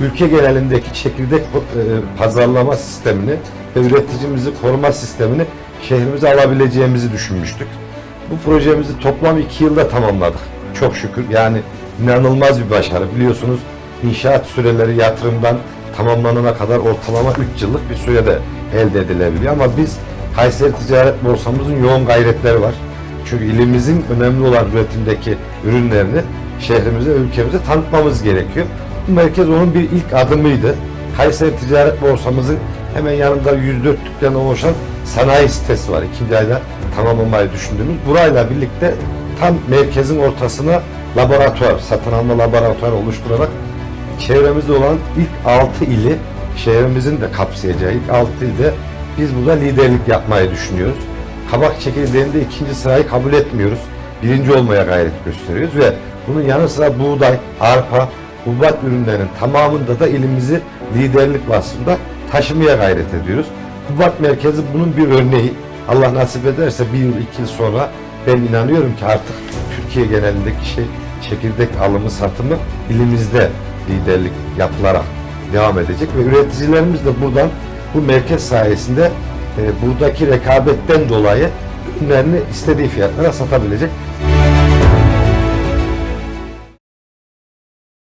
ülke genelindeki çekirdek e, pazarlama sistemini ve üreticimizi koruma sistemini şehrimize alabileceğimizi düşünmüştük. Bu projemizi toplam iki yılda tamamladık. Çok şükür yani inanılmaz bir başarı. Biliyorsunuz inşaat süreleri yatırımdan tamamlanana kadar ortalama 3 yıllık bir sürede elde edilebiliyor. Ama biz Kayseri Ticaret Borsamızın yoğun gayretleri var. Çünkü ilimizin önemli olan üretimdeki ürünlerini şehrimize, ülkemize tanıtmamız gerekiyor. Bu merkez onun bir ilk adımıydı. Kayseri Ticaret Borsamızın hemen yanında 104 dükkanı oluşan sanayi sitesi var. İkinci ayda tamamlamayı düşündüğümüz. Burayla birlikte tam merkezin ortasına laboratuvar, satın alma laboratuvarı oluşturarak çevremizde olan ilk 6 ili şehrimizin de kapsayacağı ilk 6 ilde biz burada liderlik yapmayı düşünüyoruz. Kabak çekirdeğinde ikinci sırayı kabul etmiyoruz. Birinci olmaya gayret gösteriyoruz ve bunun yanı sıra buğday, arpa, hububat ürünlerinin tamamında da ilimizi liderlik vasfında taşımaya gayret ediyoruz. Hububat merkezi bunun bir örneği. Allah nasip ederse bir yıl, iki yıl sonra ben inanıyorum ki artık Türkiye genelindeki şey çekirdek alımı satımı ilimizde liderlik yapılarak devam edecek ve üreticilerimiz de buradan bu merkez sayesinde e, buradaki rekabetten dolayı ürünlerini istediği fiyatlara satabilecek.